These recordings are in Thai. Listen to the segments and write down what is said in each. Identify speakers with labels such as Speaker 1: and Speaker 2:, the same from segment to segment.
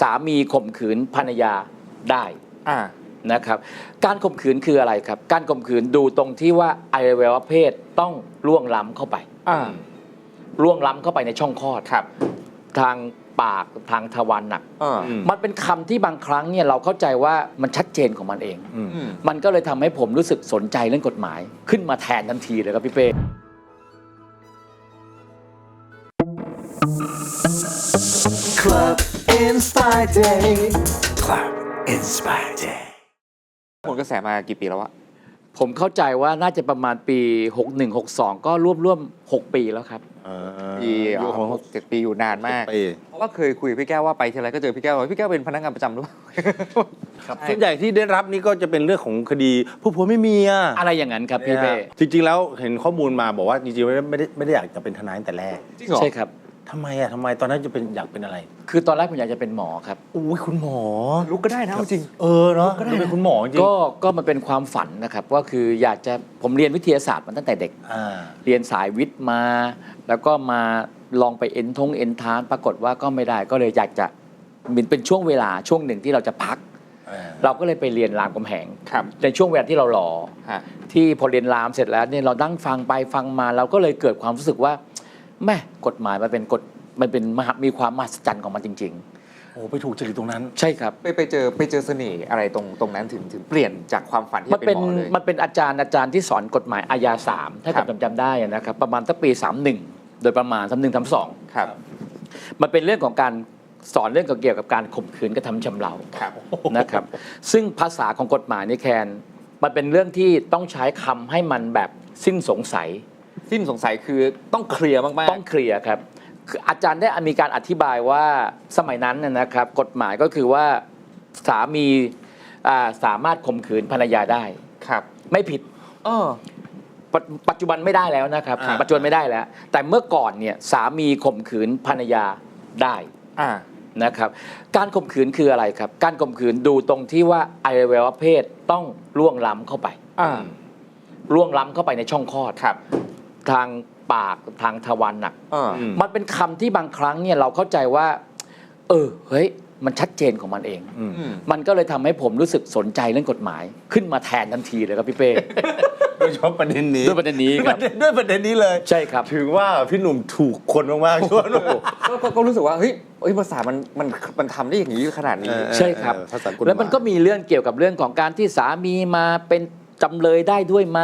Speaker 1: สามีข่มขืนภรรยาได้
Speaker 2: อ่า
Speaker 1: นะครับการข่มขืนคืออะไรครับ การข่มขืนดูตรงที่ว่าอวัยวะเพศต้องล่วงล้ำเข้าไป
Speaker 2: อ่า
Speaker 1: ล่วงล้ำเข้าไปในช่องคลอด
Speaker 2: ครับ
Speaker 1: ทางปากทางทวารหนัก
Speaker 2: อ่า
Speaker 3: อืม
Speaker 1: มันเป็นคำที่บางครั้งเนี่ยเราเข้าใจว่ามันชัดเจนของมันเอง
Speaker 3: อืม
Speaker 2: อืม
Speaker 1: มันก็เลยทำให้ผมรู้สึกสนใจเรื่องกฎหมาย ขึ้นมาแทนทันทีเลยครับพี่เป้
Speaker 4: Inspire Day. Club Inspire Day.
Speaker 2: ผลกระแสมากี่ปีแล้วอะ
Speaker 1: ผมเข้าใจว่าน่าจะประมาณปี 61 62 ก็ร่วมร่วมๆ6ปีแล้วครับ
Speaker 3: เออ
Speaker 2: ปี
Speaker 3: อยู่ของ
Speaker 2: หกเจ็ดปีอยู่นานมาก
Speaker 3: ปี
Speaker 2: เพราะว่าเคยคุยกับพี่แก้วว่าไปทีไรก็เจอพี่แก้วว่าพี่แก้วเป็นพนักงานประจำหรือเปล่า
Speaker 3: ครับส่วนใหญ่ที่ได้รับนี่ก็จะเป็นเรื่องของคดีผู้ผัวไม่เมีย
Speaker 1: อะไรอย่างนั้นครับพี่เป้
Speaker 3: เนี่ยจริงๆแล้วเห็นข้อมูลมาบอกว่าจริงๆไม่ได้ไม่ได้ไม่ได้อยากจะเป็นทนายตั้งแต่แรก
Speaker 2: จริงเหรอ
Speaker 1: ใช่ครับ
Speaker 3: ทำไมอะทำไมตอนนั้นจะเป็นอยากเป็นอะไร
Speaker 1: คือตอนแรกผมอยากจะเป็นหมอครับ
Speaker 3: อุ้ยคุณหมอ
Speaker 2: ลุกก็ได้นะเอาจริง
Speaker 3: เออเนาะจะเป็นคุณหมอจริง
Speaker 1: ก็ก็มันเป็นความฝันนะครับว่าคืออยากจะผมเรียนวิทยาศาสตร์มาตั้งแต่เด็ก
Speaker 3: อ่า
Speaker 1: เรียนสายวิทย์มา แล้วก็มาลองไปเอ็นทงเอ็นทานปรากฏว่าก็ไม่ได้ก็เลยอยากจะมันเป็นช่วงเวลาช่วงหนึ่งที่เราจะพัก
Speaker 3: อ่า
Speaker 1: เราก็เลยไปเรียนรามคำแหง
Speaker 2: ครับ
Speaker 1: ในช่วงเวลาที่เรารอ
Speaker 2: ฮะ
Speaker 1: ที่พอเรียนรามเสร็จแล้วเนี่ยเรานั่งฟังไปฟังมาเราก็เลยเกิดความรู้สึกว่า แม่กฎหมายมันเป็นกฎมันเป็นมหามีความมหัศจรรย์ของมันจริง
Speaker 3: โอ้ไปถูกจริตตรงนั้น
Speaker 1: ๆ ใช่ครับ
Speaker 2: ไปไปเจอไปเจอเสน่ห์อะไรตรงตรงนั้นถึงถึงเปลี่ยนจากความฝันที่
Speaker 1: มัน
Speaker 2: จะ
Speaker 1: เป็
Speaker 2: เป็นนหมอเลย
Speaker 1: มันเป็นอาจารย์อาจารย์ที่สอนกฎหมายอาญาสามถ้า
Speaker 2: ครั
Speaker 1: ผม
Speaker 2: บ
Speaker 1: จำจำได้นะครับ ประมาณตั้งปี 31 โดยประมาณ31 32
Speaker 2: ครับ
Speaker 1: มันเป็นเรื่องของการสอนเรื่องเกี่ยวกับการข่มขืนกระทำชำเรา
Speaker 2: ครับ
Speaker 1: นะครับ ซึ่งภาษาของกฎหมายนี่แคน มันเป็นเรื่องที่ต้องใช้คำให้มันแบบสิ้นสงสัย
Speaker 2: สิ้นสงสัยคือต้องเคลียร์มาก
Speaker 1: ต้องเคลียร์ครับคืออาจารย์ได้มีการอธิบายว่าสมัยนั้นนะนะครับ กฎหมายก็คือว่าสามีอ่าสามารถข่มขืนภรรยาได้
Speaker 2: ๆ ครับ
Speaker 1: ไม่ผิด
Speaker 2: เออ
Speaker 1: ปัจปัจจุบันไม่ได้แล้วนะครับ
Speaker 3: อ่า
Speaker 1: ปัจจุบันไม่ได้แล้ว แต่เมื่อก่อนเนี่ยสามีข่มขืนภรรยาได้
Speaker 2: อ่า
Speaker 1: นะครับ การข่มขืนคืออะไรครับ การข่มขืนดูตรงที่ว่าอวัยวะเพศต้องล่วงล้ำเข้าไป
Speaker 2: อ่า
Speaker 1: ล่วงล้ำเข้าไปในช่องคลอด
Speaker 2: ครับ
Speaker 1: ทางปากทางทวารหนัก
Speaker 2: เออ
Speaker 3: ม
Speaker 1: มันเป็นคำที่บางครั้งเนี่ยเราเข้าใจว่า เออ เฮ้ย มันชัดเจนของมันเอง
Speaker 3: อืม
Speaker 2: อืม
Speaker 1: มันก็เลยทำให้ผมรู้สึกสนใจเรื่องกฎหมาย ขึ้นมาแทนทันทีเลยครับพี่เป้
Speaker 3: โดยเฉพาะประเด็นนี้
Speaker 1: ด้วยประเด็นนี้ครับ
Speaker 3: ด้วยประเด็นนี้เลย
Speaker 1: ใช่ครับ
Speaker 3: ถือว่าพี่หนุ่มถูกคนมากๆช่วงนู้น
Speaker 2: ก็ก็ก็รู้สึกว่าเฮ้ยเฮ้ยภาษามันมันมันทำได้อย่างนี้ขนาดนี้
Speaker 3: เออ
Speaker 1: ใช่ครับ
Speaker 3: ภาษากฎหมาย
Speaker 1: แล้วมันก็มีเรื่องเกี่ยวกับเรื่องของการที่สามีมาเป็น จำเลยได้ด้วยไหม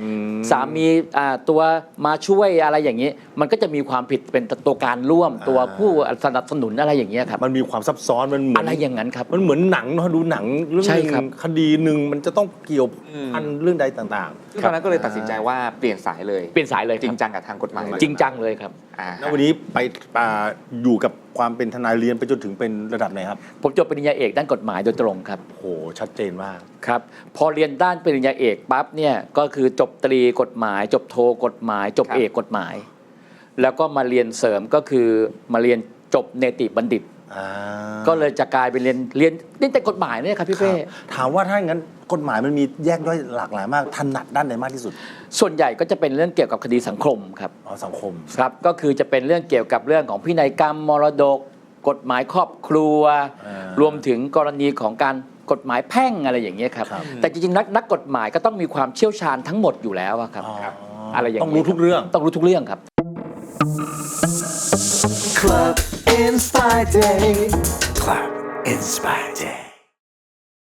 Speaker 3: อืม
Speaker 1: สามีอ่าตัวมาช่วยอะไรอย่างนี้ มันก็จะมีความผิดเป็นตัวการร่วมตัวผู้สนับสนุนอะไรอย่างเงี้ยครับ
Speaker 3: มันมีความซับซ้อนมันเหมือน
Speaker 1: อะไรอย่างนั้นครับ
Speaker 3: มันเหมือนหนังเนาะดูหนังเรื่อง
Speaker 1: ใช่
Speaker 3: หนึ่ง
Speaker 1: ครับ
Speaker 3: คดีหนึ่งมันจะต้องเกี่ยว
Speaker 2: อืม
Speaker 3: พันเรื่องใดต่าง
Speaker 2: ซึ่งตอนนั้นก็เลยตัดสินใจว่าเปลี่ยนสายเลย
Speaker 1: เปลี่ยนสายเลย
Speaker 2: จริ
Speaker 1: ค
Speaker 2: ง
Speaker 1: รับ
Speaker 2: จังกับทางกฎหมาย
Speaker 1: จริงจังเลยครับ
Speaker 2: อ่า
Speaker 3: ๆแล้ววันนี้ไปอ่าอยู่กับ ความเป็นทนายเรียนไปจนถึงเป็นระดับไหนครับ
Speaker 1: ผมจบปริญญาเอกด้านกฎหมายโดยตรงครับ
Speaker 3: โหชัดเจนมาก
Speaker 1: ครับพอเรียนด้านปริญญาเอกปั๊บเนี่ยก็คือจบตรีกฎหมาย จบโทกฎหมาย จบเอกกฎหมาย แล้วก็มาเรียนเสริมก็คือมาเรียนจบเนติบัณฑิต
Speaker 3: อ่า
Speaker 1: ก็เลยจะกลายเป็นเรียนเรียนเรียนแต่กฎหมายเนี่ยครับพี่
Speaker 3: ครั
Speaker 1: เป้
Speaker 3: บถามว่าถ้าอย่างนั้นกฎหมายมันมีแยกย่อยหลากหลายมากถนัดด้านไหนมากที่สุด
Speaker 1: ส่วนใหญ่ก็จะเป็นเรื่องเกี่ยวกับคดีสังคมครับ
Speaker 3: อ๋อสังคม
Speaker 1: ครับก็คือจะเป็นเรื่องเกี่ยวกับเรื่องของพินัยกรรมมรดก กฎหมายครอบครัว
Speaker 3: อ่าร
Speaker 1: วมถึงกรณีของการกฎหมายแพ่งอะไรอย่างเงี้ยครับ
Speaker 3: ครับ
Speaker 1: แต่จริงๆนักนักกฎหมายก็ต้องมีความเชี่ยวชาญทั้งหมดอยู่แล้วอะครับ
Speaker 3: อ๋อ
Speaker 1: อะไรอย่าง
Speaker 3: ต้อง
Speaker 1: นี้
Speaker 3: รู้ทุกเรื่อง
Speaker 1: ต้องรู้ทุกเรื่องครับ
Speaker 4: Club Inspire Day. Club Inspire Day.